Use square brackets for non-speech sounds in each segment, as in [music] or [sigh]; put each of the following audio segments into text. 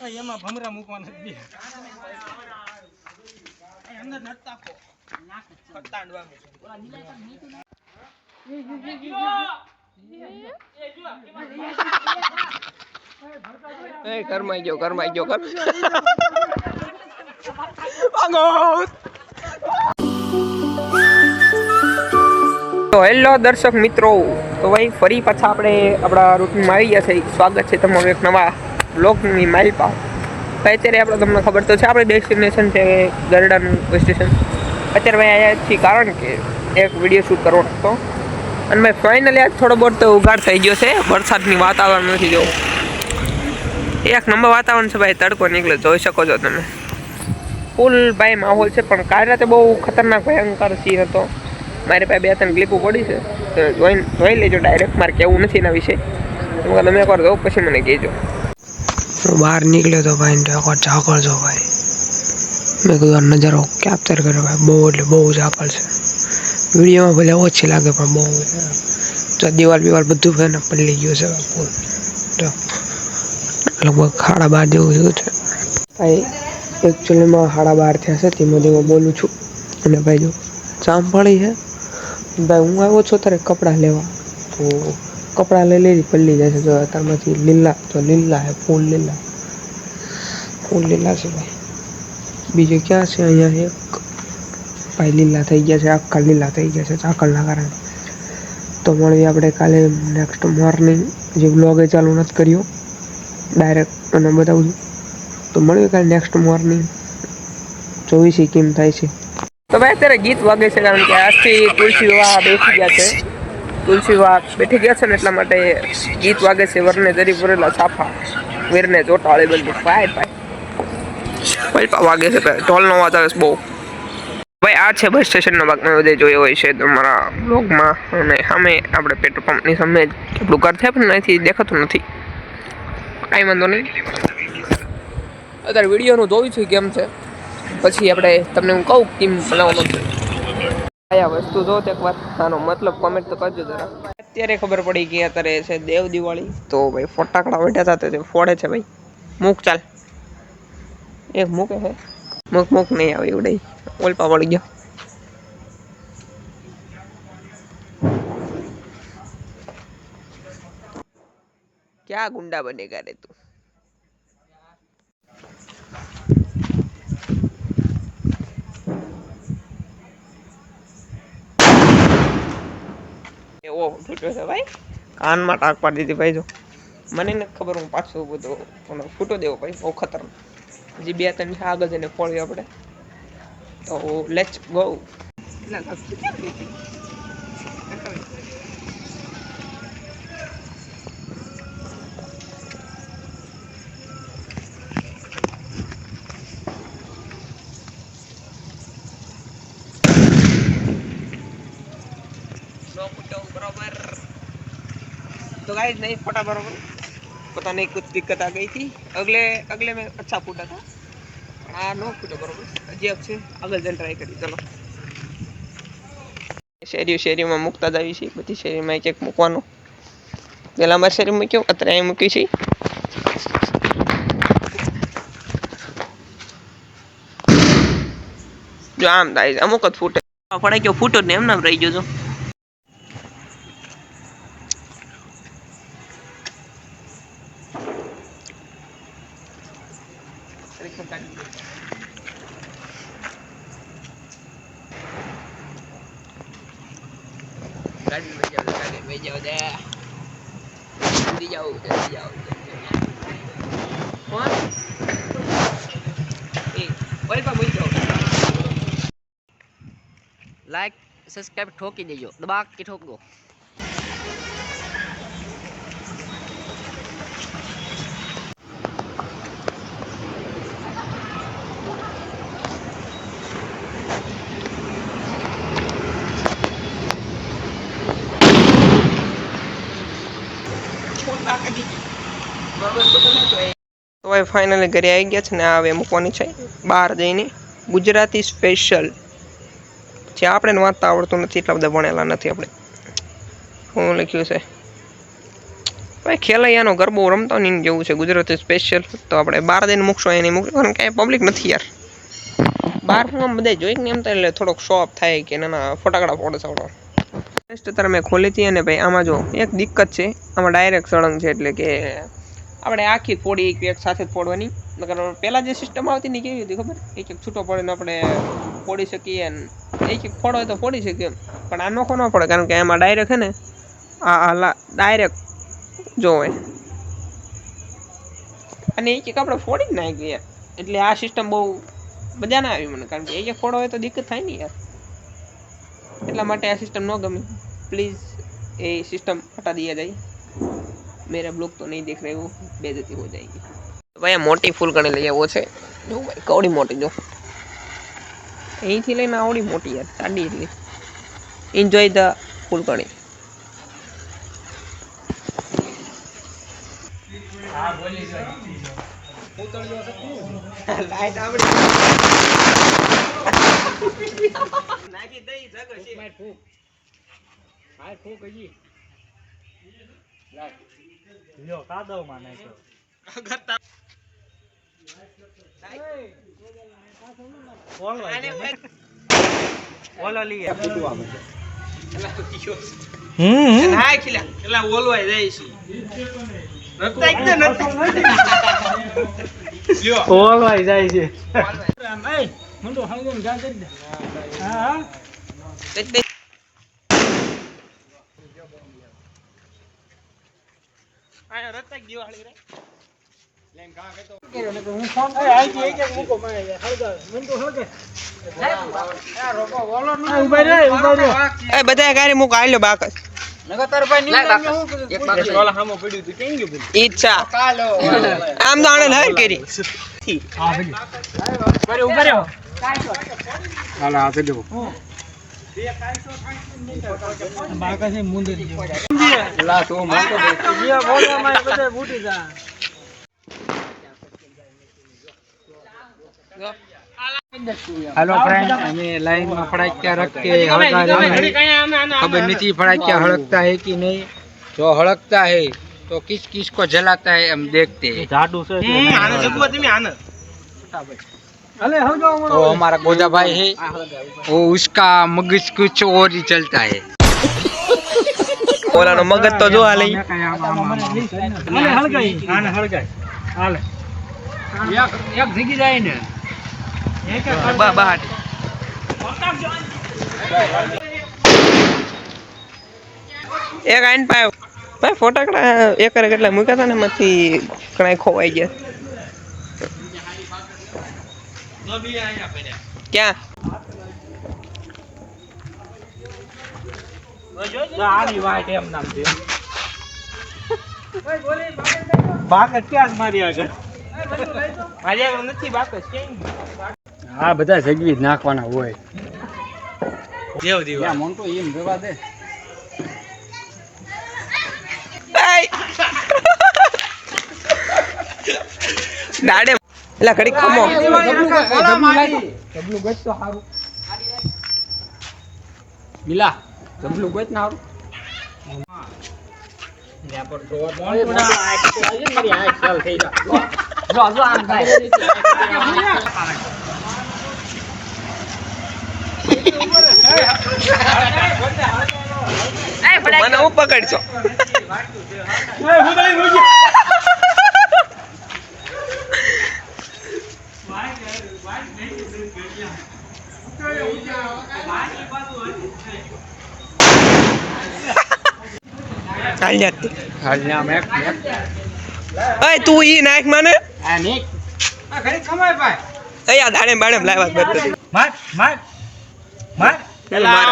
એમાં ભમરા મૂકવાના જ બે. અંદર નટ કરમાઈ ગયો કરમાઈ ગયો કર તો હેલો દર્શક મિત્રો તો ભાઈ ફરી પાછા આપણે આપણા રૂટીનમાં આવી ગયા છે. સ્વાગત છે તમારું એક નવા બ્લોગની માઇલ પાવ અત્યારે આપણે તમને ખબર તો છે, આપણે ડેસ્ટિનેશન છે ગરડાનું સ્ટેશન અત્યારે ભાઈ આવ્યા છીએ કારણ કે એક વીડિયો શૂટ કરવાનો હતો. અને ભાઈ ફાઇનલી આજ થોડો બહુ તો ઉગાડ થઈ ગયો છે, વરસાદની વાતાવરણ નથી જોવું. એક નંબર વાતાવરણ છે ભાઈ, તડકો નીકળે, જોઈ શકો છો તમે. ફૂલ ભાઈ માહોલ છે, પણ કાલ રાતે બહુ ખતરનાક, ભયંકર સીન હતો. મારી પાસે બે ત્રણ ક્લિપો પડી છે, તો જોઈ જોઈ લેજો ડાયરેક્ટ મારે કેવું નથી એના વિશે. તમે એકવાર જોઉં, પછી મને કહેજો. હું બહાર નીકળ્યો તો ભાઈ તો આખો ઝાકળ છો ભાઈ. મેં કીધું આ નજારો કેપ્ચર કર્યો ભાઈ. બહુ એટલે બહુ ઝાકળ છે. વિડીયોમાં ભલે ઓછી લાગે પણ બહુ. તો દિવાલ બિવાલ બધું છે ને ગયું છે તો લગભગ ખાડા બાર જેવું થયું છે. ભાઈ એકચ્યુઅલીમાં ખાડા બાર થયા છે. ધીમે ધીમે બોલું છું. અને ભાઈ જો સાંભળી છે. ભાઈ, હું આવ્યો છું અત્યારે કપડાં લેવા. તો કપડાં લઈ લઈ પલ્લી જાય છે. જો અત્યારમાંથી લીલા, તો લીલા હે ફૂલ લીલા. ફૂલ લીલા છે ભાઈ. બીજું ક્યાં છે અહીંયા એક? ભાઈ લીલા થઈ ગયા છે, આખા લીલા થઈ ગયા છે ચાકળના કારણે. તો મળીએ આપણે કાલે નેક્સ્ટ મોર્નિંગ જે બ્લોગે ચાલુ નથી કર્યો ડાયરેક્ટ અને બતાવું છું. તો મળીએ કાલે નેક્સ્ટ મોર્નિંગ જોઈશી કેમ થાય છે. તો ભાઈ અત્યારે ગીત વાગે છે, કારણ કે આજથી તુલસી વિવાહ બેસી ગયા છે. તુલસી વાહ બેઠી ગયા છે ને એટલા માટે ગીત વાગે છે, વરને જરી પૂરેલા સાફા વીરને ચોટાળી બધી પાય પાય પલપા વાગે છે ઢોલનો અવાજ આવે છે, બહુ. ભાઈ, આ છે બસ સ્ટેશનનો ભાગ. મેં બધે જોયો હોય છે તમારા બ્લોગમાં અને સામે આપણે પેટ્રોલ પંપની સામે જ આપણું ઘર છે, પણ અહીંથી દેખાતું નથી. કાંઈ વાંધો નહીં. અત્યારે વિડીયોનું જોયું છું કેમ છે. પછી આપણે તમને હું કહું કેમ બનાવવાનું છે કયા વસ્તુ જો તો એકવાર આનો મતલબ કોમેન્ટ તો કરજો જરા. અત્યારે ખબર પડી કે અત્યારે છે દેવ દિવાળી. તો ભાઈ ફટાકડા વેઠ્યા હતા તે ફોડે છે ભાઈ. મૂક ચાલ. એક મૂકે છે મૂક મૂક નહીં આવે એવડે ઓલપા પડી ગયો. ક્યાં ગુંડા બનેગા રે તું? એવો ફૂટ્યો છે ભાઈ. કાનમાં ટાંક પાડી દીધી ભાઈ જો. મને નથી ખબર, હું પાછો બધો ફૂટો દેવો ભાઈ, બહુ ખતરનાક. હજી બે ત્રણ છે, આગળ જઈને ફોડ્યો આપણે. તો લેટ્સ ગો बराबर तो गाइस नहीं फटा बराबर पता नहीं कुछ दिक्कत आ गई थी अगले अगले में अच्छा फूटा था આ નો ફૂટો બરોબર હજી છે આગળ જઈને ટ્રાય કરી ચલો શેરીઓ શેરીમાં મૂકતા જ આવી છે બધી શેરીમાં એક એક મૂકવાનો પેલા અમારી શેરી મૂક્યો અત્યારે અહીં મૂકી છે જો આમ થાય છે અમુક જ ફૂટે ફડાઈ ગયો ફૂટો જ ને એમ નામ રહી ગયો છો ગાડી લઈ જાઓ ગાડી લઈ જાઓ દે જલ્દી જાઓ જલ્દી જાઓ કોણ એ ઓય પા બોલ જાઓ લાઈક સબસ્ક્રાઇબ ઠોકી દેજો દબા કે ઠોક દો તો ફાઇનલી ઘરે આવી ગયા છે ને આ હવે મૂકવાની છે બહાર જઈને. ગુજરાતી સ્પેશિયલ જે આપણે વાંચતા આવડતું નથી, એટલા બધા ભણેલા નથી આપણે. શું લખ્યું છે? ભાઈ ખેલૈયાનો ગરબો રમતો નહીં જેવું છે, ગુજરાતી સ્પેશિયલ તો આપણે બહાર જઈને મૂકશો એની મૂકશો, કારણ કે પબ્લિક નથી યાર. બહાર હું આમ બધા જોઈ ને એમ તો એટલે થોડોક શોપ થાય કે ના ફટાકડા ફોડે સાવડો ટેસ્ટ અત્યારે મેં ખોલી હતી અને ભાઈ આમાં જો એક દિક્કત છે, આમાં ડાયરેક્ટ સળંગ છે એટલે કે આપણે આખી ફોડી એક એક સાથે જ ફોડવાની નકર પહેલાં જે સિસ્ટમ આવતી ને કેવી હતી ખબર? એક એક છૂટો પડે ને આપણે ફોડી શકીએ ને એક એક ફોડો હોય તો ફોડી શકીએ પણ આ નોખો ન પડે, કારણ કે એમાં ડાયરેક્ટ છે ને, આ ડાયરેક્ટ જોવે અને એક એક આપણે ફોડી જ નાખીએ. એટલે આ સિસ્ટમ બહુ મજા ના આવી મને, કારણ કે એક એક ફોડો હોય તો દિક્કત થાય ને યાર. એટલા માટે આ સિસ્ટમ ન ગમી. પ્લીઝ એ સિસ્ટમ હટા દઈએ જાય. मेरा ब्लॉग तो नहीं देख रहे हो बेइज्जती हो जाएगी ભાઈ આ મોટી ફૂલકણી લઈ આવો છે જો ભાઈ કવડી મોટી જો અહીંથી લઈને આવડી મોટી યાર સાડી એટલી એન્જોય ધ ફૂલકણી લાઈટ નાખી દઈ જગો લ્યો કાદવમાં નાખ્યો ઓલો લઈએ હમ. હા ખીલા. એલા ઓલવાય જાય છે. નતા એકદમ જા તે તે આયા રત્તા દિવાળી રે હું ફોન કરી આઈ જઈ કે મૂકો મારે હળગા મંડો હળગે. ઊભા રે ઊભા રે એ બધા ગાડી મૂકો આલ્યો બાકસ. ઈચ્છા. આમ તો આણે લાય કરી. બરે ઊભા રહ્યો બાકાથી મુંદર જેવો. જીયા બોલવામાં એ બધા બૂટી જા. हेलो फ्रेंड हमें लाइन में फड़ाक्या रख के हड़का रहे हैं। खबर नहीं फड़ाक्या हड़कता है कि नहीं जो हड़कता है तो किस किस को जलाता है हम देखते हैं જાડું છે એટલે હમ, આને જગવા તમે આને અલે હળગાવો तो हमारा गोदा भाई है वो उसका मगज कुछ और ही चलता है ઓલાનો મગજ તો જો હાલે અલે હળગાઈ આને હળગાઈ હાલે एक एक जगी जाए ने એક એક બા બહાટ એક આઈન પાયો ભાઈ ફોટાકડા એકરે કેટલા મૂક્યા હતા ને એમાંથી ઘણા ખોવાઈ ગયા કેમ હા બધા જગવી નાખવાના હોય. દેવ એમ જવા દે. [laughs] દાડે એટલે ઘડી ખમો. જબલું ગજ તો સારું મિલા જબલું ગજ ના સારું મને હું પકડશો હાલ જાતી હાલ ના મેક મેક અય તું ઈ નાખ મને.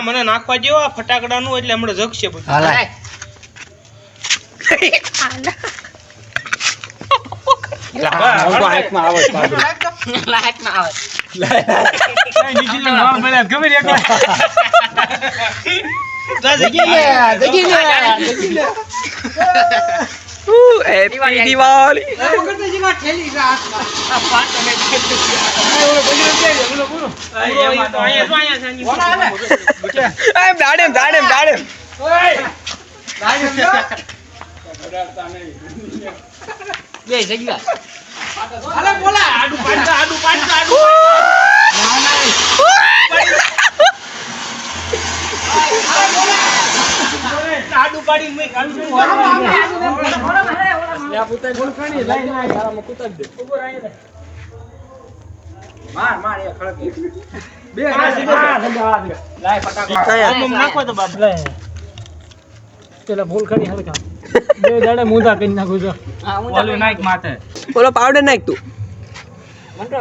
મને નાખવા જેવો ફટાકડા ફટાકડાનું એટલે હમણાં જગશે બધું હાલ મોટો આંખમાં આવે છે પાછું. નીચે નામ મળ્યા ગમે તે એકવાર. હેપી દિવાળી એમ દાડેમ દાડેમ દાડેમ બે જગ્યા. હાલે બોલા. આડું પાડતા આડું પાડતા આડું. આડું પાડી મેં કાઢું માર માર એ ખડક બે નાખો તો બાપ લે. પેલા ભૂલ કરી હરખા બે દાડે મુંદા કરી નાખું છું. ઓલું નાખ માથે. બોલો પાવડર નાખ તું. મંત્રો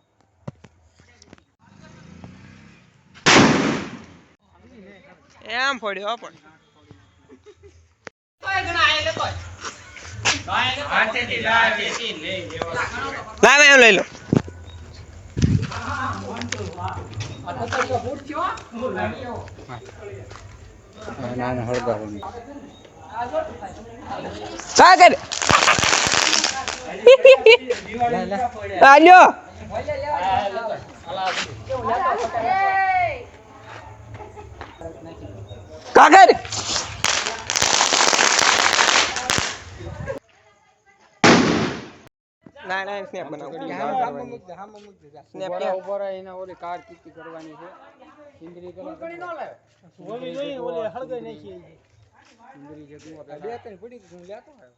એમ ફોડ્યો હો પણ લઈ એમ લઈ લો. ના ના હળગાવો નહીં. કા કર આલ્યો કાકર ના ના સ્નેપ બનાવ. સ્નેપ એના ઓલી કાર કીકી કરવાની છે ઇન્દ્રી કલર ઓલી જોઈ ઓલી હળગાઈ નાખી ઇન્દ્રી જગ્યામાં કાંઈ બે ત્રણ પડી હું લેતો આવ્યો.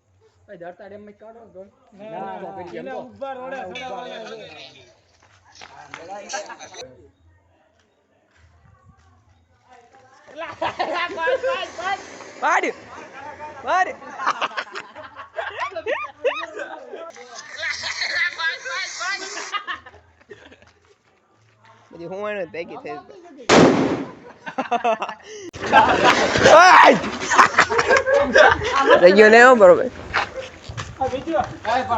ભાઈ ધરતા ડેમમાં કાઢો ને ના, ના, કરી એમ તો. ઊભા રોડે ચડાવવાના છે. પાડ પાડ બધી હું એને ભેગી થઈ રહી ગયો ને હો બરોબર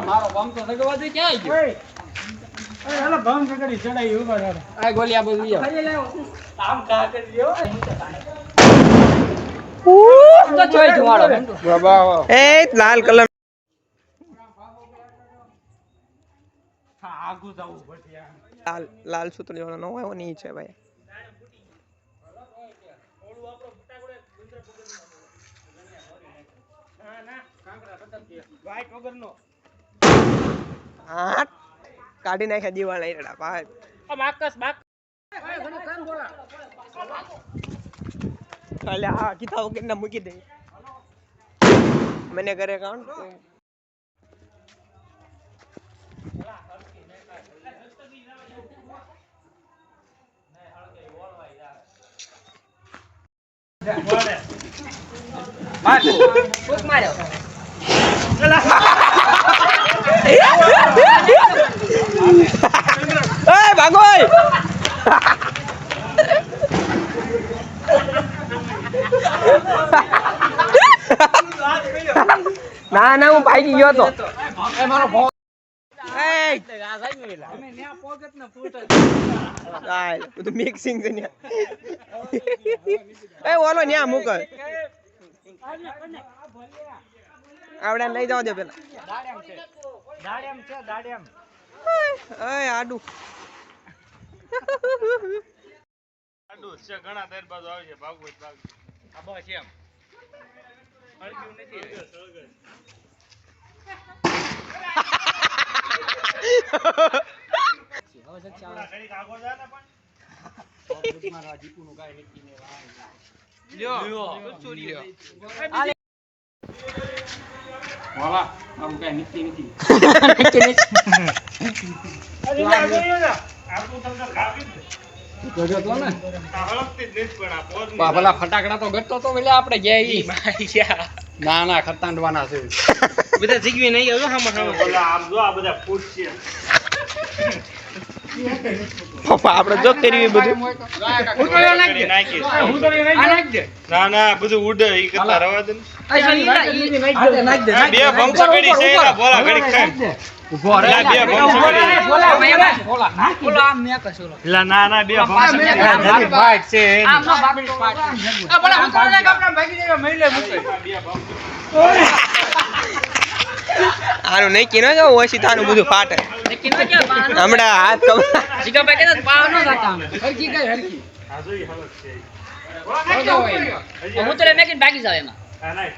મારો બમ તો સગવા દે ક્યાં ગયો? ઓય, હાલો ભંગ ચડાઈ ઊભા રહો. આ ગોલી આ બધું લઈ આવો. તો ચોઈ ધુવાડો બાબા એ લાલ કલર. લાલ લાલ સૂત્ર જોવાનો ન હોયની છે ભાઈ વાઈટ વગરનો. હા કાઢી નાખ્યા દીવાલ નહીં ભાઈ. બાકસ બાક અલે હા કીધા વગર ના મૂકી દે. મને કરે કામ માર્યો. [laughs] [laughs] એ ભાગો ઓય! ના ના હું ભાગી ગયો તો એ મારો ફોન એ આ બધું મિક્સિંગ છે ન્યા. એ ઓલો ન્યા મૂક આવડે લઈ જાવ દે પેલા દાડેમ છે દાડેમ એ આડું. આડું છે ઘણા તેર બાજુ આવે છે ભાગવું જ ભાગવું આ બસ એમ. અડગ્યું નથી ઘડીક આગળ જા ને પણ મારા દીપુનું કાંઈ નક્કી ને. જોજો તો ને બા, પેલા ફટાકડા તો ગટતો તો એટલે આપણે ગયા ઈ. ના ના ખતાંડવાના છે. બધા જીગવી નહીં હામાં હામાં. પપ્પા જો આ બધા ફૂટ નાખ [laughs] દે. હું તો નહીં બધું. ના ના બધું ઉડે ઈ કરતા રવા દે. બે ભંગ પકડી છે બોલા ઘડી ખાય. ઊભો ના, ના ના નો. આનું નહીં કીનો જવું ઓછી તાનું બધું ફાટે નક્કી ન હમણાં હાથ કમ જીગાભાઈ કહેતા. હરખી કઈ હરખી. આ હલક છે. હું તો રે મેકીને ભાગી જાવ એમાં આ નાખ.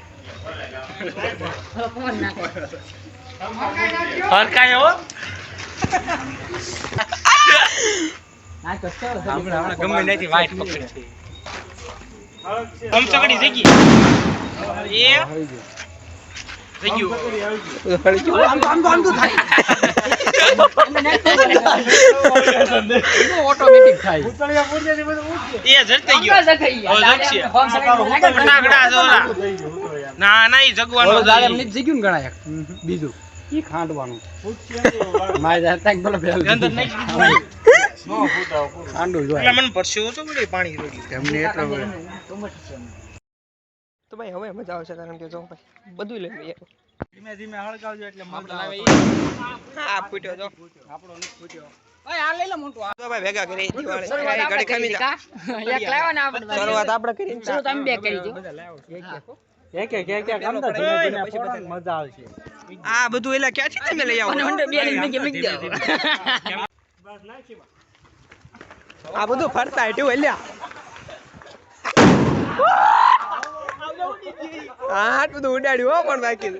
હવે કોણ નાખે હરખાય હો. ગમે નથી વાઈટ પકડે છે. ભમચકડી જગી એ એનું ઓટોમેટિક થાય એ જડતી ગયો. જખાઈ ગયા. હવે જગશે. ફોન સગાઈ નાખે ને ફટાકડા જોલા ના ના ઈ જગવાનો. નથી જીગ્યું ને ગણાય બીજું. ઈ ખાંડવાનું. મારે જાય તાક બોલો ફેલ અંદર નહીં ખાંડું એટલે જોઈએ મને પરસ્યો તો પાણી રેડ્યું. એમને એટલો. તો ભાઈ હવે મજા આવશે કારણ કે જો ભાઈ બધું લઈ લઈએ. ધીમે ધીમે હળગાવજો એટલે મજા આવે. હા ફૂટ્યો જો. ઓય, આ લઈ લે મોટું. આ. તો ભાઈ ભેગા કરી દિવાળી. શરૂઆત ઘડી ખમી કરી જા. હતી, કા? એક લાવ્યા ને આપણે. શરૂઆત આપણે કરી ને શરૂઆત બે કરી હતી. એક એક એક એક આમ તો ધીમે ધીમે ફોડો ને મજા આવશે. આ બધું એલા ક્યાંથી તમે લઈ આવો? આ બધું ફરતા હેઠું હલ્યા હા બધું ઉડાડ્યું હો, પણ બાકી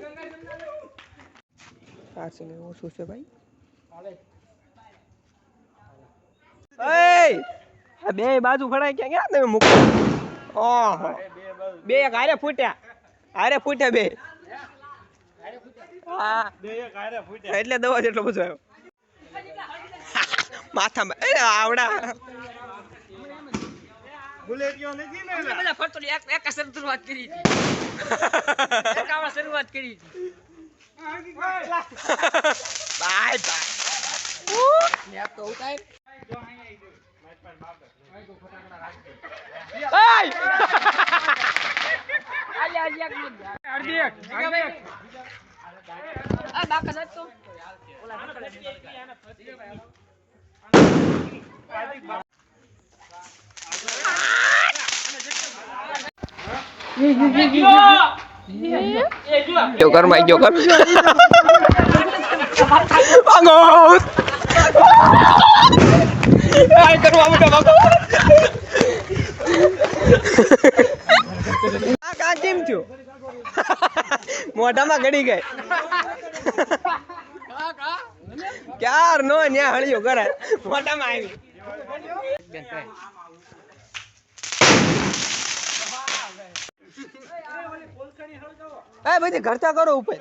છે ને ઓછું છે ભાઈ? બે બાજુ ફડાય ક્યાં ક્યાં તમે મૂકો? ઓહો. બે એક હારે ફૂટ્યા. હારે ફૂટ્યા બે. એટલે દવા જેટલો બધો આવ્યો. માથામાં. આવડા. અમે બધા ફરતોડી એક એક શરૂઆત કરી હતી. [laughs] એક આપણે શરૂઆત કરી હતી. Bye bye. ન્યા તો ઉતાર. બાકા સાથ તો Joker. Bangun. માઈ જો કર bangun. આય કરવા બેટા ભાગો આ કા કેમ થયો મોઢામાં ગળી ગઈ ક્યાર નો ન્યા હળિયો કરાય મોઢામાં આવી એ બધી ઘરતા કરો ઉપર.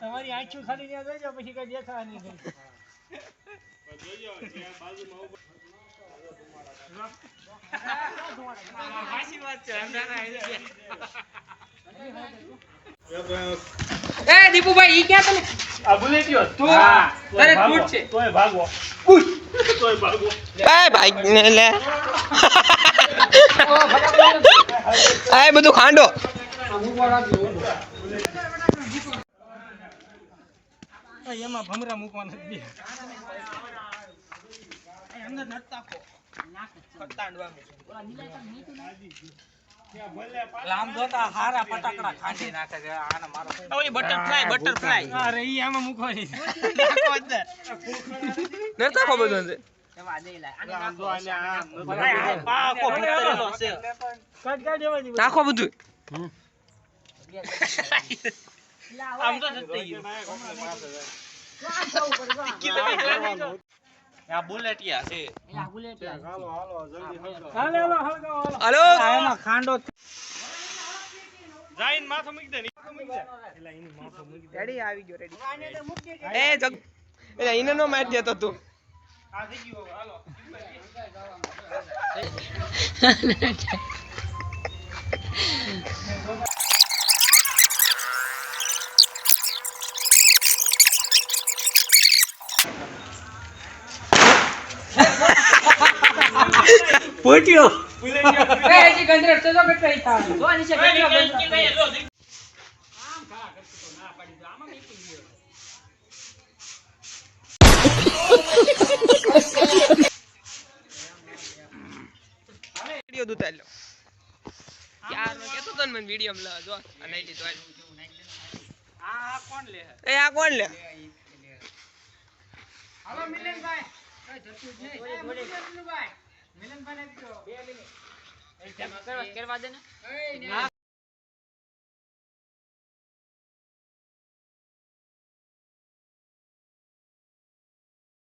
તમારી આંખું ખાલી ત્યાં જોઈજો પછી કઈ દેખાવાની એ દીપુભાઈ ઈ ક્યાં તને આ ગયો. તું તારે ફૂટ છે. તોય ભાગો. તોય ભાગો. બાય બાય ને લે. આ બધું ખાંડો. એમાં ભમરા મૂકવાના જ બે. અંદર નડતા હારા ફટાકડા ખાંડી નાખે છે આને મારો ઓલી બટરફ્લાય બટરફ્લાય અરે ઈ આમાં મૂકવાની નાખો અંદર નતા ખો બધું છે નાખો બધું આમ તો જતી ગયું. આ બુલેટિયા છે. હાલો હાલો જલ્દી હળગાવો. હાલે હાલો હળગાવો હાલો. હાલો? ખાંડો જાઈન માથો મૂકી દે નીચે મૂકી દે. એલા એની માથો મૂકી દે. રેડી આવી ગયો રેડી એ જગ એટલે ઇને નો મારી દેતો તું. આ થઈ ગયો હાલો. [laughs] [laughs] એ હજી ગંધરેડ તો જો આ ઈ થાય. જો નીચે કેટલા ગંધરેડ. વિડિયો દુતાર લો યાર મેં કહેતો તો ને મને વિડિયો માં જો આ નહીં લીધો હાલ. આ કોણ બે લે કરવા દે ને.